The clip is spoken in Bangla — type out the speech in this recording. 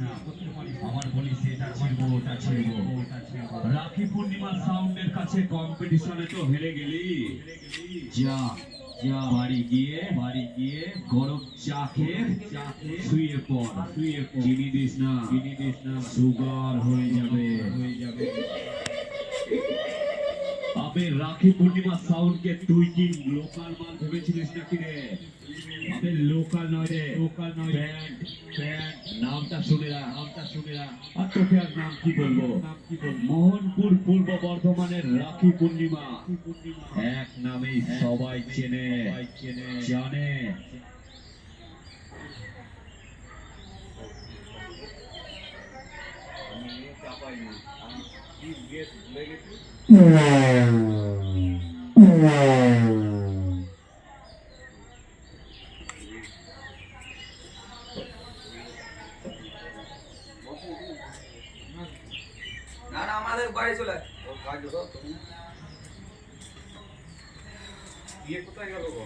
না আমার বলি সেটা ছিড়বো ওটা ছিড়বো রাখি পূর্ণিমা সাউন্ডের কাছে কম্পিটিশনে তো হেরে গেলি। যা যা বাড়ি গিয়ে বাড়ি গিয়ে গরম চা খেয়ে চা খেয়ে শুয়ে পড়। শুয়ে পড় চিনি দিস না চিনি দিস না। সুগার হয়ে যাবে। হয়ে যাবে আবে রাখি পূর্ণিমা সাউন্ডকে তুই কি লোকাল মাল ভেবেছিলিস নাকি রে? আবে লোকাল নয় রে। লোকাল নয়। ব্যান্ড নামটা শুনে রাখ নামটা শুনে রাখ। আর তোকে আর নাম কি বলব? নাম কি বলব মোহনপুর পূর্ব বর্ধমানের রাখি পূর্ণিমা। এক নামেই সবাই চেনে চেনে জানে আয়। ওর বাড়ি চলে তুমি? বিয়ে কোথায় গেল গো?